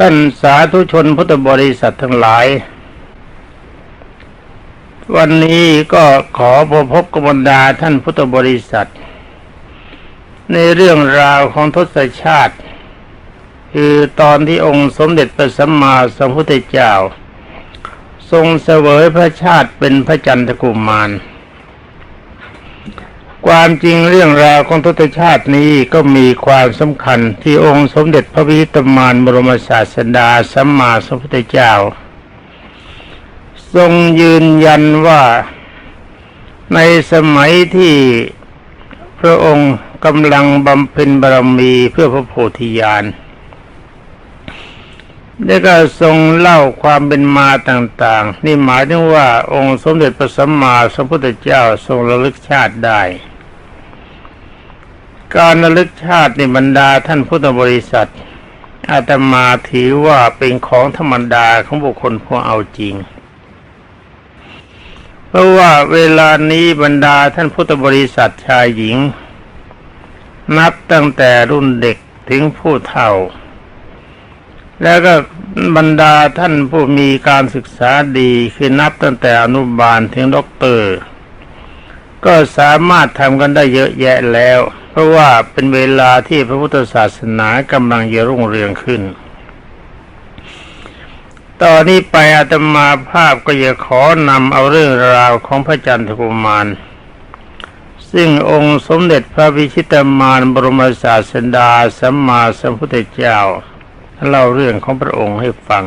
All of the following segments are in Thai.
ท่านสาธุชนพุทธบริษัททั้งหลาย วันนี้ก็ขอพบพบกบบรรดาท่านพุทธบริษัท ในเรื่องราวของทศชาติ คือตอนที่องค์สมเด็จพระสัมมาสัมพุทธเจ้า ทรงเสวยพระชาติเป็นพระจันทกุมาร ความจริงเรื่องราวของทศชาตินี้ก็มีความสำคัญที่องค์สมเด็จพระวิตมานบรมศาสดาสัมมาสัมพุทธเจ้า ทรงยืนยันว่าในสมัยที่พระองค์กำลังบำเพ็ญบารมีเพื่อพระโพธิญาณ แล้วก็ทรงเล่าความเป็นมาต่างๆ นี่หมายถึงว่าองค์สมเด็จพระสัมมาสัมพุทธเจ้าทรงระลึกชาติได้ การระลึกชาติในบรรดาท่านพุทธบริษัท อาตมาถือว่าเป็นของธรรมดาของบุคคลผู้เอาจริง เพราะว่าเวลานี้บรรดาท่านพุทธบริษัทชายหญิง นับตั้งแต่รุ่นเด็กถึงผู้เฒ่า แล้วก็บรรดาท่านผู้มีการศึกษาดีคือนับตั้งแต่อนุบาลถึงด็อกเตอร์ ก็สามารถทำกันได้เยอะแยะแล้ว เพราะว่าเป็นเวลาที่พระพุทธศาสนากำลังจะรุ่งเรืองขึ้น ตอนนี้ไปอาตมาภาพก็จะขอนำเอาเรื่องราวของพระจันทกุมารซึ่งองค์สมเด็จพระวิชิตามารบรมศาสดาสัมมาสัมพุทธเจ้า เล่าเรื่องของพระองค์ให้ฟัง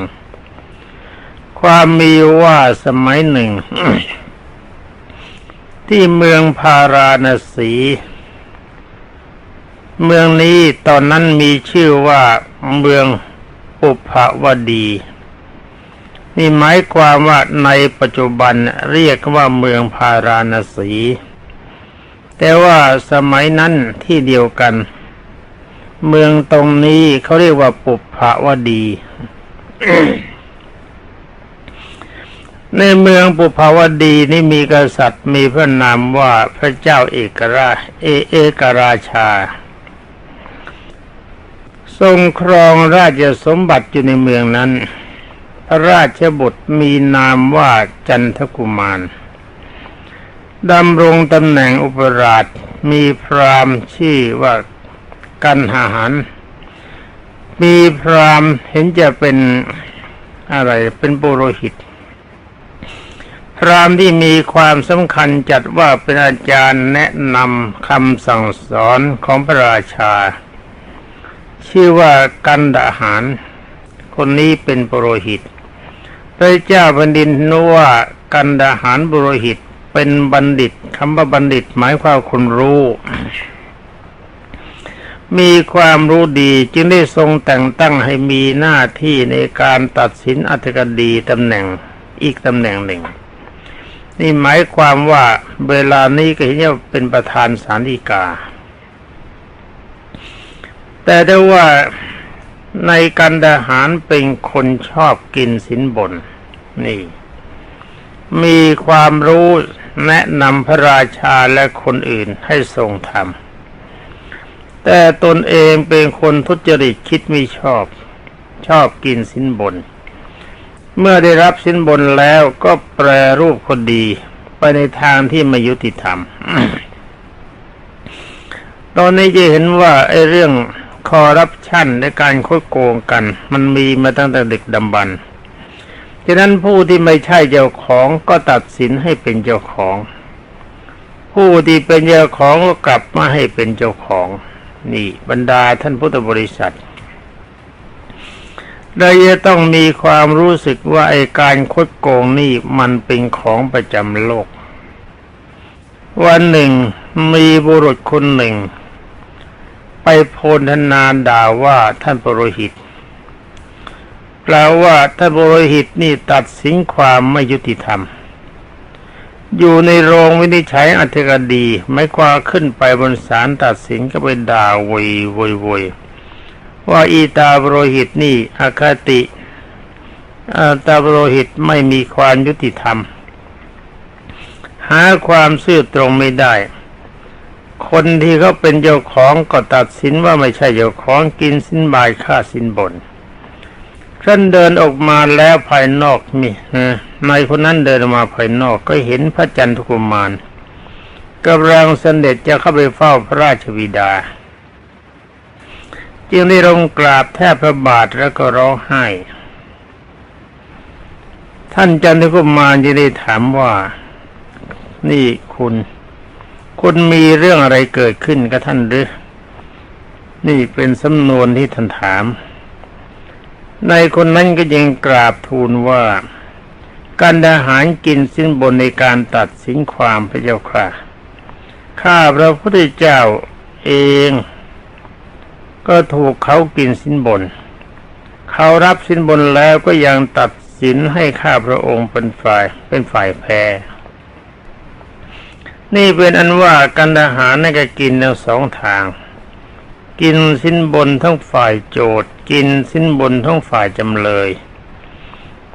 ความมีว่าสมัยหนึ่ง ที่เมืองพาราณสี เมืองนี้ตอนนั้นมีชื่อว่าเมืองปุพวดีนี่หมายความว่าในปัจจุบันเรียกว่าเมืองพาราณสี แต่ว่าสมัยนั้นที่เดียวกัน เมืองตรงนี้เขาเรียกว่าปุพพวดี ในเมืองปุพพวดีนี่มีกษัตริย์มีพระนามว่าพระเจ้าเอกราชเอเอกราชา ทรงครองราชสมบัติอยู่ในเมืองนั้น พระราชบุตรมีนามว่าจันทกุมารดำรงตำแหน่งอุปราชมีพราหมณ์ชื่อว่า กันหาหันมีพรามเห็นจะเป็นอะไรเป็นปุโรหิต พรามที่มีความสำคัญจัดว่าเป็นอาจารย์แนะนำคำสั่งสอนของพระราชา ชื่อว่ากันดาหาร คนนี้เป็นปุโรหิต พระเจ้าแผ่นดินนว่ากันดาหารปุโรหิตเป็นบัณฑิตคำว่าบัณฑิตหมายความคนรู้ มีความรู้ดีจึงได้ทรงแต่งตั้งให้มีหน้าที่ในการตัดสินอัธกดีตำแหน่งอีกตำแหน่งหนึ่ง นี่หมายความว่าเวลานี้ก็เห็นว่าเป็นประธานสารีกา แต่ได้ว่าในกันดาหารเป็นคนชอบกินสินบน นี่ มีความรู้แนะนำพระราชาและคนอื่นให้ทรงทำ แต่ตนเองเป็นคนทุจริตคิดไม่ชอบ ชอบกินสินบน เมื่อได้รับสินบนแล้วก็แปรรูปคนดีไปในทางที่ไม่ยุติธรรม ตอนนี้จะเห็นว่าไอ้เรื่องคอรัปชันในการคดโกงกัน มันมีมาตั้งแต่เด็กดำบรรฉะนั้นผู้ที่ไม่ใช่เจ้าของก็ตัดสินให้เป็นเจ้าของ ผู้ที่เป็นเจ้าของก็กลับมาให้เป็นเจ้าของ นี่บรรดาท่านพุทธบริษัทเราจะต้องมีความรู้สึกว่าไอการคดโกงนี่มันเป็นของประจำโลก วันหนึ่งมีบุรุษคนหนึ่ง ไปโพลธนานด่าว่าท่านปรโรหิตกล่าวว่าท่านปรโรหิตนี่ตัดสินความไม่ยุติธรรม อยู่ในโรงวินิจฉัยอัธกดีไม่กว่าขึ้นไปบนศาลตัดสินก็ไปด่าโวยโวยวยว่าอีตาปรโรหิตนี่อคติอาตาปรโรหิตไม่มีความยุติธรรม หาความซื่อตรงไม่ได้ คนที่เขาเป็นเจ้าของก็ตัดสินว่าไม่ใช่เจ้าของกินสินบายค่าสินบน ท่านเดินออกมาแล้วภายนอกมีนะนายคนนั้นเดินออกมาภายนอกก็เห็นพระจันทกุมารกำลังเสด็จจะเข้าไปเฝ้าพระราชบิดา จึงได้ลงกราบแทบพระบาทแล้วก็ร้องไห้ ท่านจันทกุมารจะได้ถามว่า นี่คุณ คุณมีเรื่องอะไรเกิดขึ้นกับท่านหรือ นี่เป็นสำนวนที่ท่านถาม ในคนนั้นก็ยังกราบทูลว่า การทหารกินสินบนในการตัดสินความพระเจ้าค่ะ ข้าพระพุทธเจ้าเอง ก็ถูกเขากินสินบน เขารับสินบนแล้วก็ยังตัดสินให้ข้าพระองค์เป็นฝ่ายเป็นฝ่ายแพ้นี่เป็นอันว่าการทหารนั่นก็กินทั้งสองทาง กินสิ้นบนทั้งฝ่ายโจทย์กินสิ้นบนทั้งฝ่ายจำเลย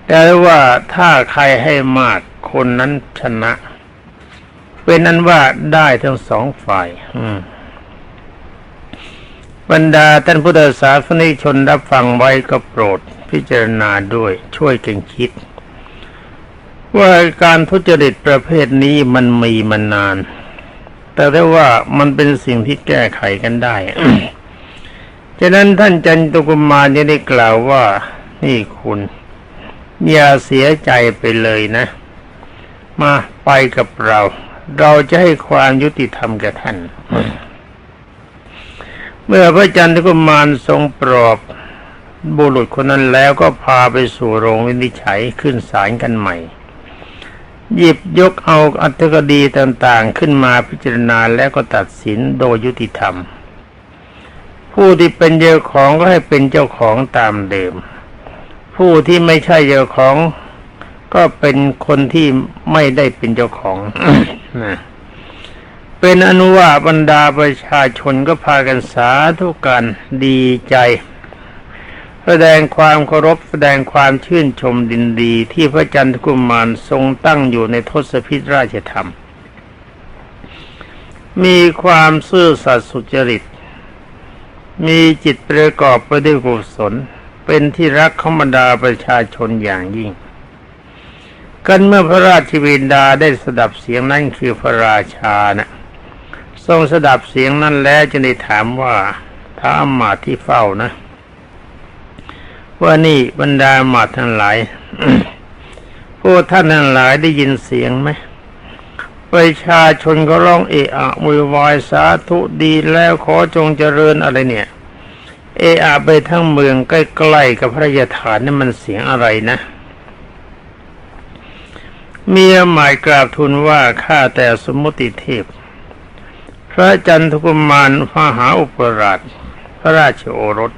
แต่ว่าถ้าใครให้มากคนนั้นชนะ เป็นอันว่าได้ทั้งสองฝ่ายบรรดาท่านพุทธศาสนิชนรับฟังไว้ก็โปรด พิจารณาด้วยช่วยกันคิด ว่าการทุจริตประเภทนี้มันมีมานาน แต่ได้ว่ามันเป็นสิ่งที่แก้ไขกันได้ฉะนั้นท่านจันตุกุมารยังได้กล่าวว่า นี่คุณอย่าเสียใจไปเลยนะ มาไปกับเรา เราจะให้ความยุติธรรมแก่ท่าน เมื่อพระจันทกุมารทรงปลอบบุรุษคนนั้นแล้วก็พาไปสู่โรงวินิจฉัยขึ้นศาลกันใหม่ หยิบยกเอาอัตถกดีต่างๆ ขึ้นมาพิจารณาแล้วก็ตัดสินโดยยุติธรรม ผู้ที่เป็นเจ้าของก็ให้เป็นเจ้าของตามเดิม ผู้ที่ไม่ใช่เจ้าของ ก็เป็นคนที่ไม่ได้เป็นเจ้าของนะเป็นอนุว่าบรรดาประชาชนก็พากันสาธุกันดีใจ แสดงความเคารพแสดงความชื่นชมดินดีที่พระจันทกุมารทรงตั้งอยู่ในทศพิธราชธรรม มีความซื่อสัตย์สุจริต มีจิตประกอบไปด้วยกุศลเป็นที่รักของบรรดาประชาชนอย่างยิ่ง กันเมื่อพระราชวินดาได้สดับเสียงนั้นคือพระราชานะทรงสดับเสียงนั้นแล้วจึงได้ถามว่าท้าอมาที่เฝ้านะ ว่านี่บรรดาอำมาทั้งหลายพวกท่านทั้งหลายได้ยินเสียงไหมประชาชนก็ร้องเอะอะมุยวายสาธุดีแล้วขอจงเจริญอะไรเนี่ย เอะอะไปทั้งเมืองใกล้ๆกับพระราฐานนี่มันเสียงอะไรนะเมียหมายกราบทูลว่าข้าแต่สมุติเทพ พระจันทกุมารมหาอุปราช พระราชโอรส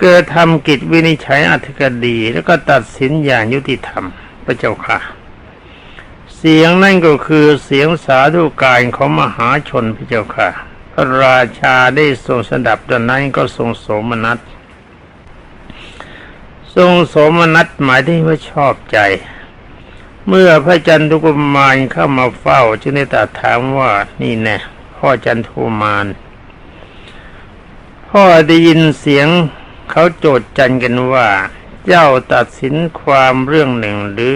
เกิดทำกิจวินิจฉัยอธิกดี แล้วก็ตัดสินอย่างยุติธรรมพระเจ้าค่ะ เสียงนั่นก็คือเสียงสาธุการของมหาชนพระเจ้าค่ะ พระราชาได้ทรงสดับดังนั้นก็ทรงโสมนัสทรงโสมนัสหมายถึงว่าชอบใจ เมื่อพระจันทุกุมารเข้ามาเฝ้าจึงได้ตรัสถามว่านี่แน่พ่อจันทุกุมารพ่อได้ยินเสียง เขาโจดจันกันว่าเจ้าตัดสินความเรื่องหนึ่งหรือ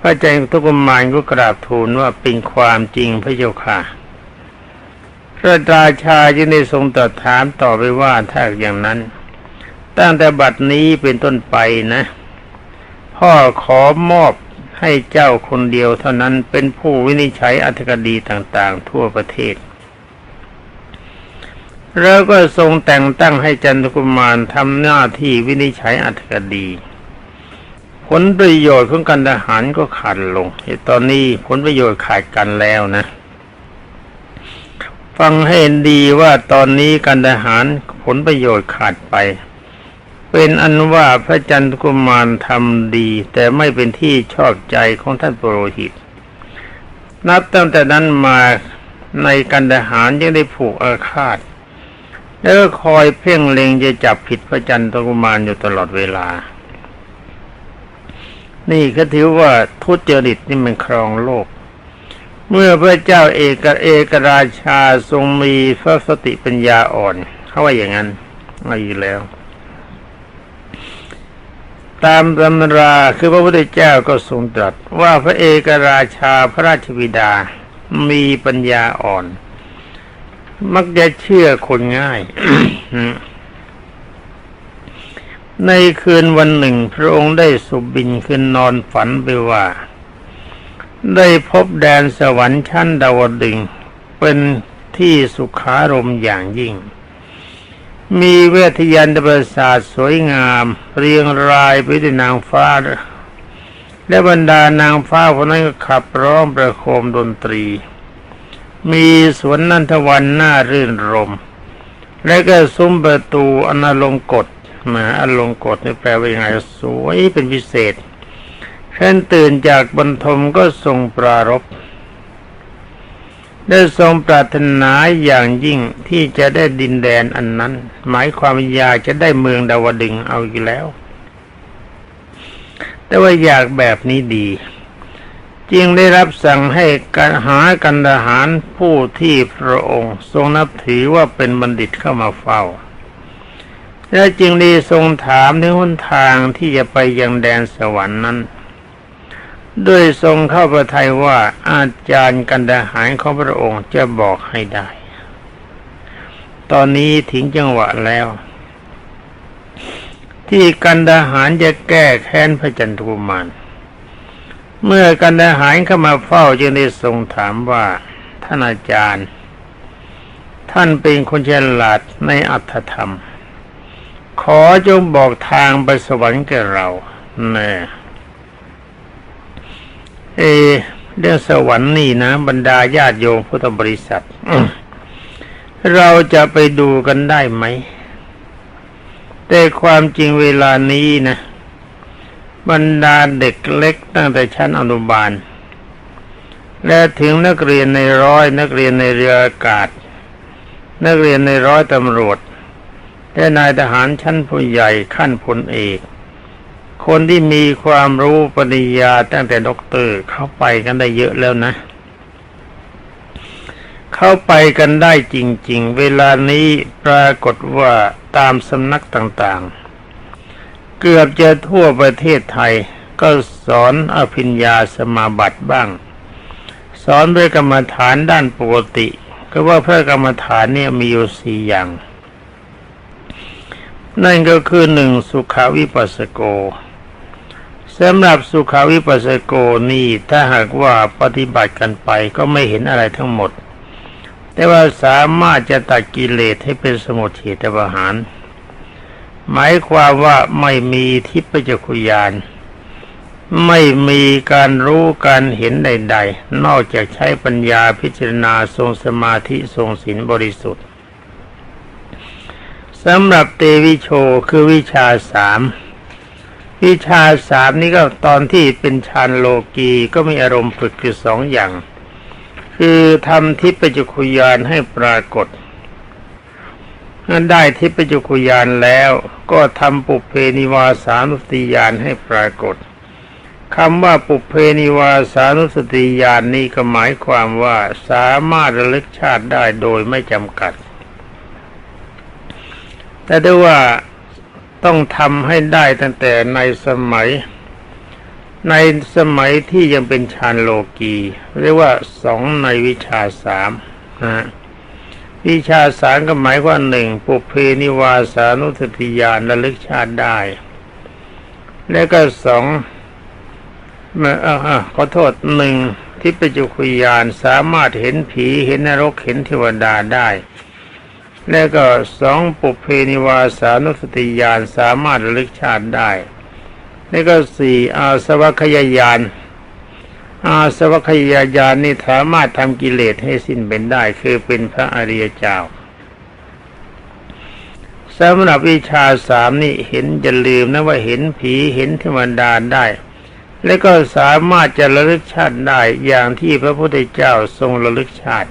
พระจันทุกุมารก็กราบทูลว่าเป็นความจริงพระเจ้าค่ะ พระราชาจึงได้ทรงตรัสถามต่อไปว่าถ้าอย่างนั้น ตั้งแต่บัดนี้เป็นต้นไปนะ พ่อขอมอบให้เจ้าคนเดียวเท่านั้นเป็นผู้วินิจฉัยอัธกดีต่างๆ ทั่วประเทศ แล้วก็ทรงแต่งตั้งให้จันทกุมารทำหน้าที่วินิจฉัยอัธกดี ผลประโยชน์ของการทหารก็ขาดลงตอนนี้ผลประโยชน์ขาดกันแล้วนะ ฟังให้ดีว่าตอนนี้การทหารผลประโยชน์ขาดไป เป็นอันว่าพระจันทกุมารทำดี แต่ไม่เป็นที่ชอบใจของท่านปุโรหิต นับตั้งแต่นั้นมาในกันทหารยังได้ผูกอาฆาต แล้วก็คอยเพ่งเล็งจะจับผิดพระจันทกุมารอยู่ตลอดเวลา นี่ก็ถือว่าทุจริตนี่มันครองโลก เมื่อพระเจ้าเอกเอกราชาทรงมีพระสติปัญญาอ่อน เขาว่าอย่างนั้นเอาอีกแล้ว ตามตำราคือพระพุทธเจ้าก็ทรงตรัสว่าพระเอกราชาพระราชบิดามีปัญญาอ่อน มักจะเชื่อคนง่าย ในคืนวันหนึ่ง พระองค์ได้สุบินขึ้นนอนฝันไปว่า ได้พบแดนสวรรค์ชั้นดาวดึง เป็นที่สุขารมอย่างยิ่ง มีเวทยันตประสาทสวยงาม เรียงรายไปด้วยนางฟ้า และบรรดานางฟ้าคนนั้นก็ขับร้องประโคมดนตรี มีสวนนันทวันน่ารื่นรม และก็ซุ้มประตูอนาลงกฎมาอลงกฎนี่แปลว่ายังไงสวยเป็นพิเศษเช่นตื่นจากบรรทมก็ทรงปรารภได้ทรงปรารถนาอย่างยิ่งที่จะได้ดินแดนอันนั้น หมายความอยากจะได้เมืองดาวดึงเอาอีกแล้ว แต่ว่าอยากแบบนี้ดี จึงได้รับสั่งให้การหากันทหารผู้ที่พระองค์ ทรงนับถือว่าเป็นบัณฑิตเข้ามาเฝ้า และจึงได้ทรงถามถึงหนทางที่จะไปยังแดนสวรรค์นั้นด้วยทรงเข้าประทัยว่าอาจารย์กันดาหารของพระองค์จะบอกให้ได้ ตอนนี้ถึงจังหวะแล้ว ที่กันดาหารจะแก้แค้นพระจันทุมาร เมื่อกันดาหารเข้ามาเฝ้าจึงได้ทรงถามว่าท่านอาจารย์ ท่านเป็นคนฉลาดในอัตธรรม ขอจงบอกทางไปสวรรค์แก่เราแน่เอเรื่องสวรรค์นี่นะบรรดาญาติโยมพุทธบริษัทเราจะไปดูกันได้ไหม แต่ความจริงเวลานี้นะ บรรดาเด็กเล็กตั้งแต่ชั้นอนุบาล และถึงนักเรียนในร้อยนักเรียนในเรืออากาศ นักเรียนในร้อยตำรวจและนายทหารชั้นผู้ใหญ่ขั้นพลเอก คนที่มีความรู้ปริญญาตั้งแต่ด็อกเตอร์เข้าไปกันได้เยอะแล้วนะ เข้าไปกันได้จริง ๆ เวลานี้ปรากฏว่าตามสำนักต่างๆ เกือบจะทั่วประเทศไทย ก็สอนอภิญญาสมาบัติบ้าง สอนด้วยกรรมฐานด้านปกติ ก็ว่าพระกรรมฐานเนี่ยมีอยู่สี่อย่าง นั่นก็คือหนึ่งสุขาวิปัสสโกสำหรับสุขาวิปัสสโกนี่ถ้าหากว่าปฏิบัติกันไปก็ไม่เห็นอะไรทั้งหมด แต่ว่าสามารถจะตัดกิเลสให้เป็นสมุทเฉตประหาร หมายความว่าไม่มีทิพยคุยาน ไม่มีการรู้การเห็นใด ๆ นอกจากใช้ปัญญาพิจารณาทรงสมาธิทรงศีลบริสุทธิ์สำหรับเตวิโชคือวิชาสามวิชาสามนี้ก็ตอนที่เป็นฌานโลกีก็มีอารมณ์ฝึกคือสองอย่าง คือทำทิพยจุคุยานให้ปรากฏ ได้ทิพยจุคุยานแล้วก็ทำปุเพนิวาสานุสติยานให้ปรากฏคำว่าปุเพนิวาสานุสติยานนี้ก็หมายความว่าสามารถระลึกชาติได้โดยไม่จำกัด แต่ด้วยว่าต้องทำให้ได้ตั้งแต่ในสมัย ในสมัยที่ยังเป็นฌานโลกี เรียกว่าสองในวิชาสามนะ วิชาสามก็หมายว่าหนึ่งปุเพนิวาสานุสติญาณระลึกชาติได้ แล้วก็สองออขอโทษหนึ่งที่ปจุคุยานสามารถเห็นผีเห็นนรกเห็นเทวดาได้ แล้วก็สองปุเพนิวาสานุสติญาณสามารถระลึกชาติได้ แล้วก็สี่อาสวัคยายาน อาสวัคยายานนี่สามารถทำกิเลสให้สิ้นเป็นได้ คือเป็นพระอริยเจ้าสำหรับวิชาสามนี่เห็นจะลืมนะว่าเห็นผีเห็นเทวดาได้ และก็สามารถจะระลึกชาติได้อย่างที่พระพุทธเจ้าทรงระลึกชาติ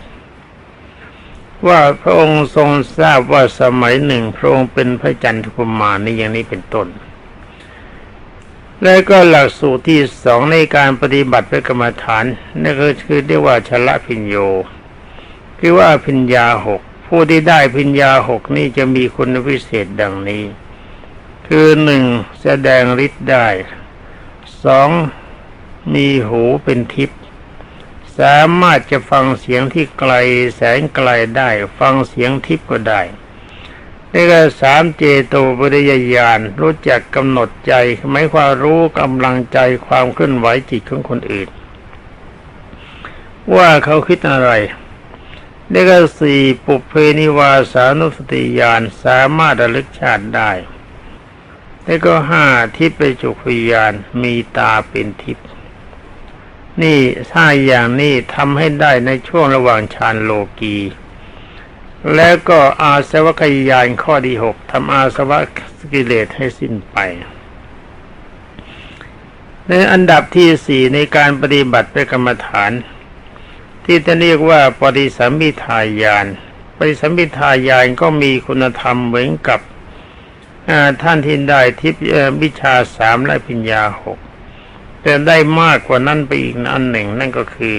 ว่าพระองค์ทรงทราบว่าสมัยหนึ่งพระองค์เป็นพระจันทกุมารนี่อย่างนี้เป็นต้น และก็หลักสูตรที่สองในการปฏิบัติพระกรรมฐานนั่นก็คือเรียกว่าชละพิญโย คือว่าพิญญาหกผู้ที่ได้พิญญาหกนี่จะมีคุณพิเศษดังนี้ คือหนึ่งแสดงฤทธิ์ได้สองมีหูเป็นทิพย์สามารถจะฟังเสียงที่ไกลแสนไกลได้ ฟังเสียงทิพย์ก็ได้ นี่ก็สามเจโตปริยญาณรู้จักกำหนดใจหมายความรู้กำลังใจความเคลื่อนไหวจิตของคนอื่น ว่าเขาคิดอะไรนี่ก็สี่ปุเพนิวาสานุสติญาณสามารถระลึกชาติได้แล้วก็ห้าทิพย์ไปจุกวิญญาณมีตาเป็นทิพย์นี่ถ้าอย่างนี้ทำให้ได้ในช่วงระหว่างฌานโลกี แล้วก็อาสวัคยานข้อที่หกทำอาสวะกิเลสให้สิ้นไป ในอันดับที่สี่ในการปฏิบัติเป็นกรรมฐาน ที่จะเรียกว่าปฏิสัมพิทายานปฏิสัมพิทายานก็มีคุณธรรมเหมือนกับท่านที่ได้ทิพย์วิชาสามและปัญญาหกแต่ได้มากกว่านั้นไปอีกอันหนึ่ง นั่นก็คือ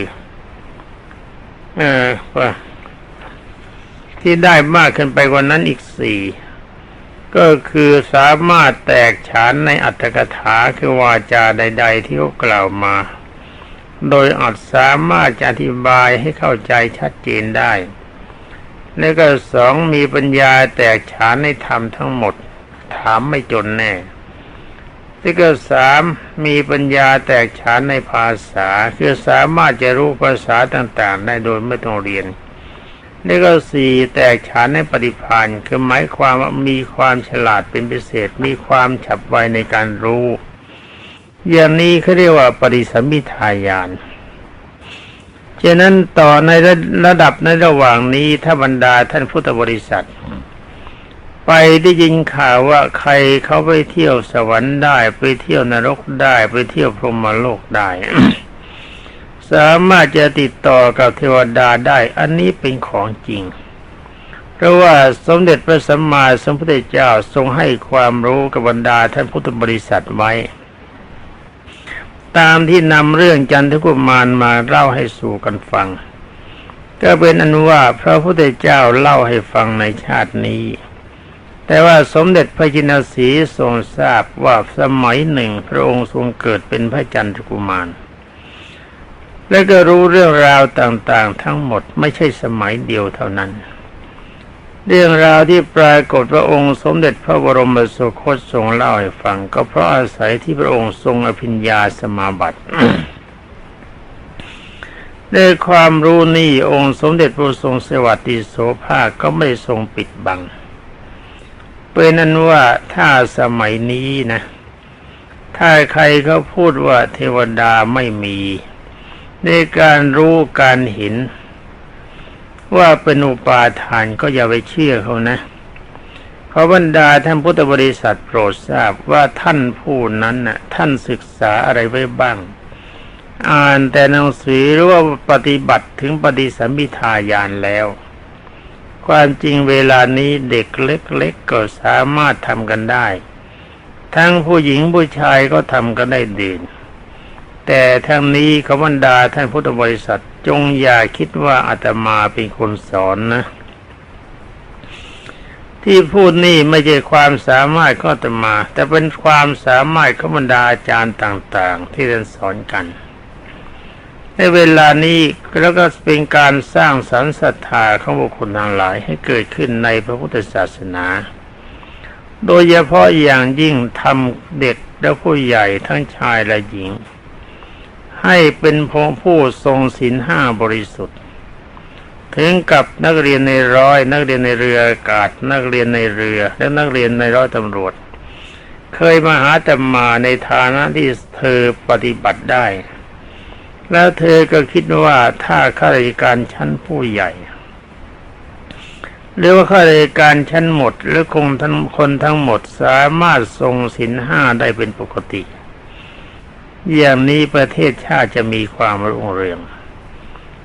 เออว่า ที่ได้มากขึ้นไปกว่านั้นอีกสี่ก็คือสามารถแตกฉานในอัตถกถาคือวาจาใด ๆ ที่เขากล่าวมา โดยอาจสามารถจะอธิบายให้เข้าใจชัดเจนได้ แล้วก็สองมีปัญญาแตกฉานในธรรมทั้งหมด ถามไม่จนแน่ที่ก็สามมีปัญญาแตกฉานในภาษา คือสามารถจะรู้ภาษาต่างๆ ได้โดยไม่ต้องเรียน นี่ก็สี่แตกฉานในปฏิพานคือหมายความว่ามีความฉลาดเป็นพิเศษ มีความฉับไวในการรู้ อย่างนี้เขาเรียกว่าปริสัมมิทายานฉะนั้นต่อในระดับในระหว่างนี้ถ้าบรรดาท่านพุทธบริษัท ไปได้ยินข่าวว่าใครเขาไปเที่ยวสวรรค์ได้ ไปเที่ยวนรกได้ ไปเที่ยวพรหมโลกได้ สามารถจะติดต่อกับเทวดาได้อันนี้เป็นของจริง เพราะว่าสมเด็จพระสัมมาสัมพุทธเจ้าทรงให้ความรู้กับบรรดาท่านพุทธบริษัทไว้ ตามที่นำเรื่องจันทกุมารมาเล่าให้สู่กันฟัง ก็เป็นอนุว่าพระพุทธเจ้าเล่าให้ฟังในชาตินี้แต่ว่าสมเด็จพระจินสีทรงทราบว่าสมัยหนึ่งพระองค์ทรงเกิดเป็นพระจันทกุมาร และก็รู้เรื่องราวต่างๆ ทั้งหมดไม่ใช่สมัยเดียวเท่านั้น เรื่องราวที่ปรากฏพระองค์สมเด็จพระบรมสุคตทรงเล่าให้ฟัง ก็เพราะอาศัยที่พระองค์ทรงอภิญญาสมาบัติด้วยความรู้นี่องค์สมเด็จพระทรงสวัสดิโสภาคก็ไม่ทรงปิดบัง เป็นนั้นว่าถ้าสมัยนี้นะ ถ้าใครเขาพูดว่าเทวดาไม่มี ในการรู้การเห็น ว่าเป็นอุปาทานก็อย่าไปเชื่อเขานะขอบรรดาท่านพุทธบริษัทโปรดทราบว่าท่านผู้นั้นน่ะท่านศึกษาอะไรไว้บ้าง อ่านแต่หนังสือหรือว่าปฏิบัติถึงปฏิสัมพิทายานแล้ว ความจริงเวลานี้เด็กเล็กๆก็สามารถทำกันได้ ทั้งผู้หญิงผู้ชายก็ทำกันได้ดี แต่ทั้งนี้ขบันดาท่านพุทธบริษัทจงอย่าคิดว่าอาตมาเป็นคนสอนนะ ที่พูดนี่ไม่ใช่ความสามารถข้อาตมา แต่เป็นความสามารถขบันดาอาจารย์ต่าง ๆ ที่ท่านสอนกัน ในเวลานี้แล้วก็เป็นการสร้างสรรค์ศรัทธาของบุคคลทั้งหลายให้เกิดขึ้นในพระพุทธศาสนา โดยเฉพาะอย่างยิ่งทำเด็กและผู้ใหญ่ทั้งชายและหญิง ให้เป็นพงผู้ทรงศีลห้าบริสุทธิ์ ถึงกับนักเรียนในร้อย นักเรียนในเรืออากาศ นักเรียนในเรือ และนักเรียนในร้อยตำรวจ เคยมาหาแต่มาในฐานะที่เธอปฏิบัติได้ แล้วเธอก็คิดว่าถ้าข้าราชการชั้นผู้ใหญ่หรือว่าข้าราชการชั้นหมด หรือคงทั้งคนทั้งหมดสามารถทรงศีลห้าได้เป็นปกติ อย่างนี้ประเทศชาติจะมีความรุ่งเรือง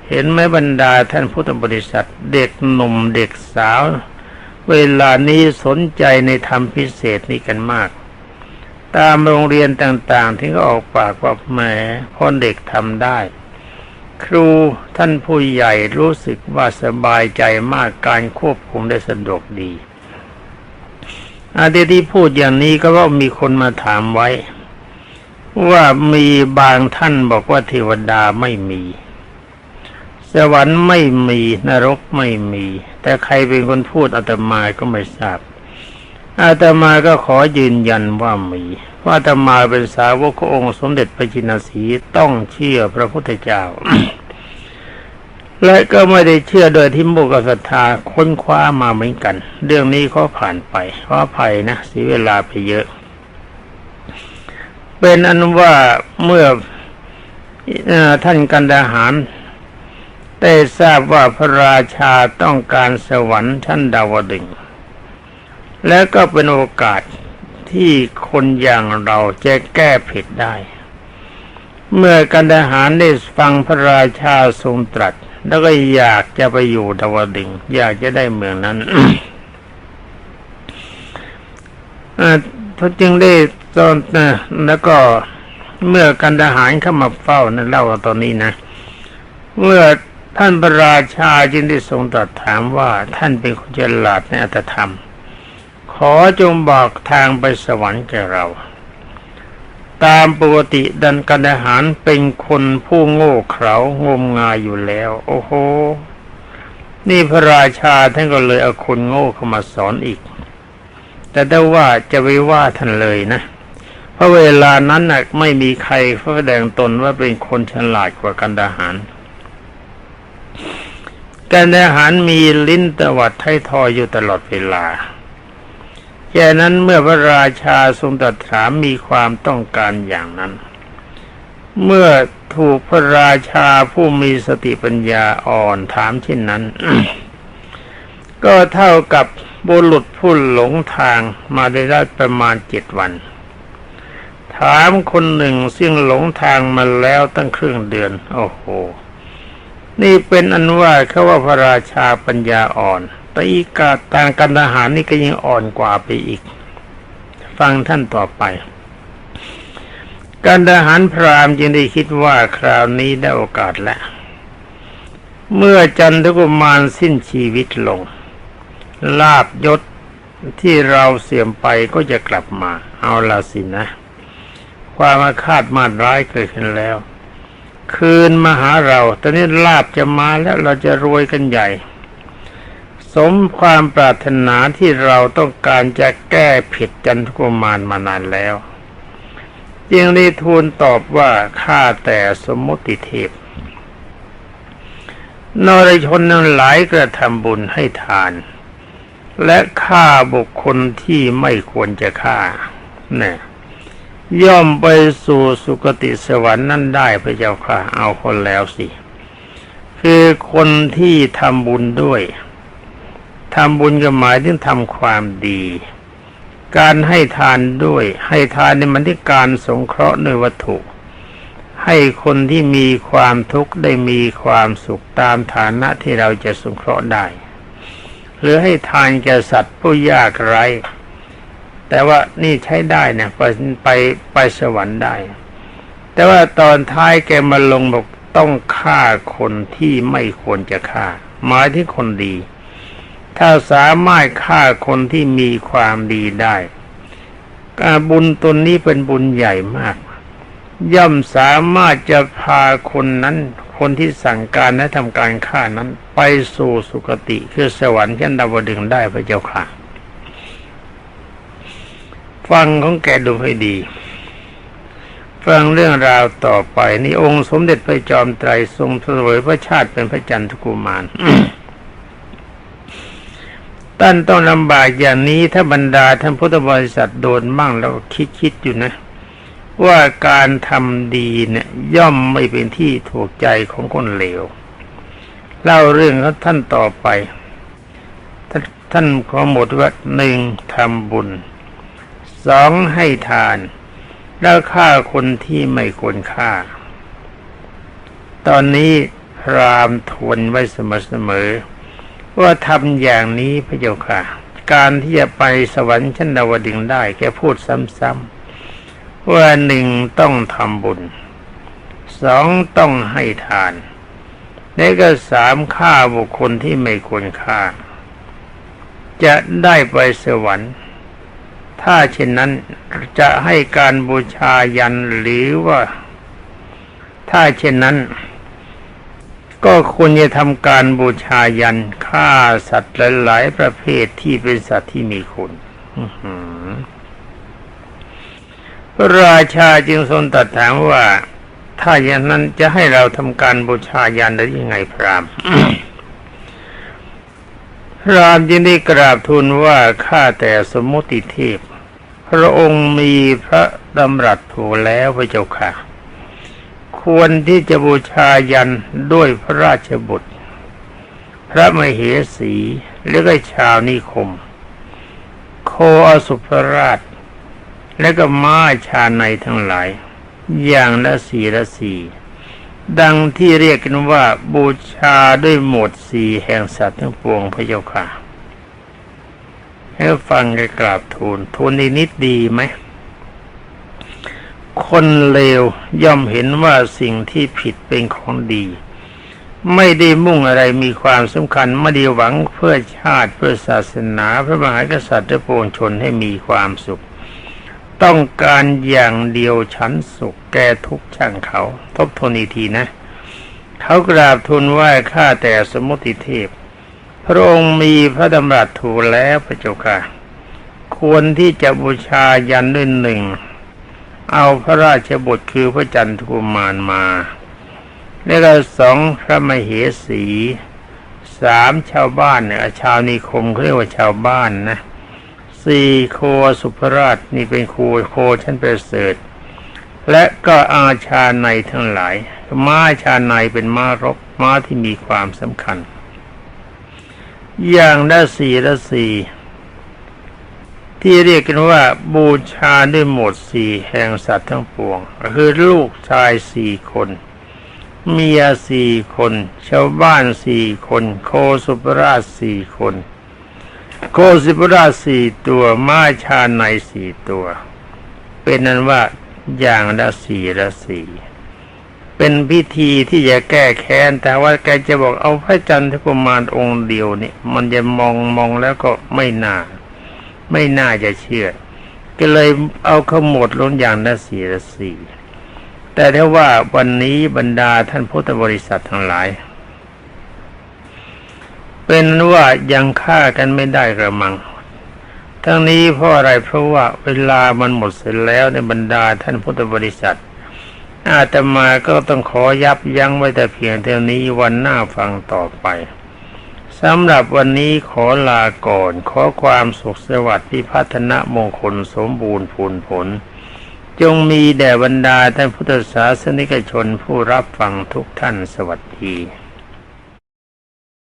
เห็นไหมบรรดาท่านพุทธบริษัท เด็กหนุ่มเด็กสาว เวลานี้สนใจในธรรมพิเศษนี้กันมาก ตามโรงเรียนต่างๆ ที่ก็ออกปากว่าแหมพอเด็กทำได้ ครูท่านผู้ใหญ่รู้สึกว่าสบายใจมากการควบคุมได้สะดวกดีอาเดที่พูดอย่างนี้ก็เพรามีคนมาถามไว้ ว่ามีบางท่านบอกว่าเทวดาไม่มี สวรรค์ไม่มีนรกไม่มี แต่ใครเป็นคนพูดอาตมาก็ไม่ทราบอาตมาก็ขอยืนยันว่ามีว่าอาตมาเป็นสาวกององค์สมเด็จพระจินสีต้องเชื่อพระพุทธเจ้า และก็ไม่ได้เชื่อโดยที่มุกศรัทธาค้นคว้ามาเหมือนกัน เรื่องนี้เขาผ่านไปขออภัยนะเสียเวลาไปเยอะ เป็นอันว่าเมื่ออท่านกันดาหารได้ทราบว่าพระราชาต้องการสวรรค์ชั้นดาวดึง และก็เป็นโอกาสที่คนอย่างเราจะแก้ผิดได้ เมื่อกันดาหารได้ฟังพระราชาทรงตรัส แล้วก็อยากจะไปอยู่ดาวดึง อยากจะได้เมืองนั้น เขาจึงได้ตอนเอ่อแล้วก็เมื่อกันทหารเข้ามาเฝ้านั่นเล่าตอนนี้นะ เมื่อท่านพระราชาจึงได้ทรงตรัสถามว่าท่านเป็นคนฉลาดในอัตธรรม ขอจงบอกทางไปสวรรค์แก่เรา ตามปกติดันกันทหารเป็นคนผู้โง่เขลางมงายอยู่แล้ว โอ้โห นี่พระราชาท่านก็เลยเอาคนโง่เข้ามาสอนอีก แต่ได้ว่าจะไปว่าท่านเลยนะ เพราะเวลานั้นนะไม่มีใครแสดงตนว่าเป็นคนฉลาดกว่ากันทหารกันทหารมีลิ้นตวัดไทยทอยอยู่ตลอดเวลาแค่นั้นเมื่อพระราชาทรงตรัสถามมีความต้องการอย่างนั้น เมื่อถูกพระราชาผู้มีสติปัญญาอ่อนถามเช่นนั้น ก็เท่ากับ บุรุษผู้หลงทางมาได้ได้ประมาณเจ็ดวัน ถามคนหนึ่งซึ่งหลงทางมาแล้วตั้งครึ่งเดือน โอ้โห นี่เป็นอันว่าเขาว่าพระราชาปัญญาอ่อน แต่อีกาต่างกันทหารนี่ก็ยังอ่อนกว่าไปอีก ฟังท่านต่อไป การทหารพรามจึงได้คิดว่าคราวนี้ได้โอกาสแล้ว เมื่อจันทกุมารสิ้นชีวิตลง ลาบยศที่เราเสื่อมไปก็จะกลับมา เอาละสินะ ความอาฆาตมาดร้ายเกิดขึ้นแล้ว คืนมาหาเรา ตอนนี้ลาบจะมาแล้วเราจะรวยกันใหญ่ สมความปรารถนาที่เราต้องการจะแก้ผิดจันทกุมารมานานแล้วจึงได้ทูลตอบว่าข้าแต่สมมติเทพนรชนนั้นหลายกระทำบุญให้ทาน และฆ่าบุคคลที่ไม่ควรจะฆ่าเนี่ยย่อมไปสู่สุคติสวรรค์นั่นได้พระเจ้าค่ะ เอาคนแล้วสิ คือคนที่ทำบุญด้วยทำบุญก็หมายถึงทำความดี การให้ทานด้วย ให้ทานในมันที่การสงเคราะห์ในวัตถุ ให้คนที่มีความทุกข์ได้มีความสุขตามฐานะที่เราจะสงเคราะห์ได้ หรือให้ทานแก่สัตว์ผู้ยากไร้ แต่ว่านี่ใช้ได้นะไปไปไปสวรรค์ได้ แต่ว่าตอนท้ายแกมาลงบอกต้องฆ่าคนที่ไม่ควรจะฆ่า หมายที่คนดี ถ้าสามารถฆ่าคนที่มีความดีได้การบุญตนนี้เป็นบุญใหญ่มาก ย่อมสามารถจะพาคนนั้น คนที่สั่งการและทำการฆ่านั้น ไปสู่สุคติคือสวรรค์ชั้นดาวดึงได้พระเจ้าค่ะ ฟังของแกดูให้ดี ฟังเรื่องราวต่อไปนี่องค์สมเด็จพระจอมไตรทรงเสวยพระชาติเป็นพระจันทกุมารท่านต้องลำบากอย่างนี้ถ้าบรรดาท่านพุทธบริษัทโดนบ้างแล้วคิดคิดอยู่นะ ว่าการทำดีเนี่ย ย่อมไม่เป็นที่ถูกใจของคนเลว เล่าเรื่องของท่านต่อไปท่านท่านขอหมดว่าหนึ่งทำบุญสองให้ทาน แล้วฆ่าคนที่ไม่ควรฆ่า ตอนนี้พรามทวนไว้เสมอๆว่าทำอย่างนี้พระเจ้าค่ะ การที่จะไปสวรรค์ชั้นดาวดึงได้ แกพูดซ้ำๆ ว่าหนึ่งต้องทำบุญสองต้องให้ทานและก็สามฆ่าบุคคลที่ไม่ควรฆ่า จะได้ไปสวรรค์ ถ้าเช่นนั้นจะให้การบูชายันหรือว่า ถ้าเช่นนั้น ก็ควรจะทำการบูชายันฆ่าสัตว์หลายๆประเภทที่เป็นสัตว์ที่มีคุณ ราชาจึงทรงตรัสถามว่า ถ้าอย่างนั้นจะให้เราทำการบูชายันได้ยังไงพรามพรามจึงได้กราบทูลว่าข้าแต่สมมติเทพพระองค์มีพระดำรัสถูกแล้วพระเจ้าค่ะ ควรที่จะบูชายันด้วยพระราชบุตร พระมเหสีและก็ชาวนิคม โคอสุภราช และก็ม้าชาในทั้งหลาย อย่างละสีละสีดังที่เรียกกันว่าบูชาด้วยหมวดสีแห่งสัตว์ทั้งปวงพระเจ้าค่ะให้ฟังกันกราบทูลทูลนิดดีไหม คนเลวย่อมเห็นว่าสิ่งที่ผิดเป็นของดี ไม่ได้มุ่งอะไรมีความสำคัญไม่ได้หวังเพื่อชาติเพื่อศาสนา พระมหากษัตริย์และปวงชนให้มีความสุข ต้องการอย่างเดียวฉันสุขแก่ทุกช่างเขา ทบทวนอีกทีนะ เขากราบทูลไหว้ข้าแต่สมุติเทพ พระองค์มีพระดำรัสถูกแล้วพระเจ้าค่ะ ควรที่จะบูชายันด้วยหนึ่ง เอาพระราชบุตรคือพระจันทกุมารมาแล้วก็สองพระมเหสีสามชาวบ้านเนี่ยชาวนิคมเขาเรียกว่าชาวบ้านนะ สี่โคสุภราชนี่เป็นโคโคชั้นประเสริฐและก็อาชาในทั้งหลาย ม้าชาในเป็นม้ารบม้าที่มีความสำคัญ อย่างละสี่ละสี่ที่เรียกกันว่าบูชาด้วยหมดสี่แห่งสัตว์ทั้งปวง คือลูกชายสี่คน เมียสี่คน ชาวบ้านสี่คน โคสุปราชสี่คน โคสุราสี่ตัวม้าชาในสี่ตัว เป็นนั้นว่าอย่างละสี่ละสี่เป็นพิธีที่จะแก้แค้น แต่ว่าแกจะบอกเอาพระจันทร์กุมารองค์เดียวนี่มันจะมองมองแล้วก็ไม่น่า ไม่น่าจะเชื่อ ก็เลยเอาขมวดลงอย่างละสี่ละสี่แต่ถ้าว่าวันนี้บรรดาท่านพุทธบริษัททั้งหลาย เป็นว่ายังฆ่ากันไม่ได้กระมัง ทั้งนี้เพราะอะไรเพราะว่าเวลามันหมดเสร็จแล้วในบรรดาท่านพุทธบริษัท อาตมาก็ต้องขอยับยั้งไว้แต่เพียงเท่านี้วันหน้าฟังต่อไปสำหรับวันนี้ขอลาก่อน ขอความสุขสวัสดิ์พิพัฒนมงคลสมบูรณ์ผลผล จงมีแด่บรรดาท่านพุทธศาสนิกชนผู้รับฟังทุกท่านสวัสดี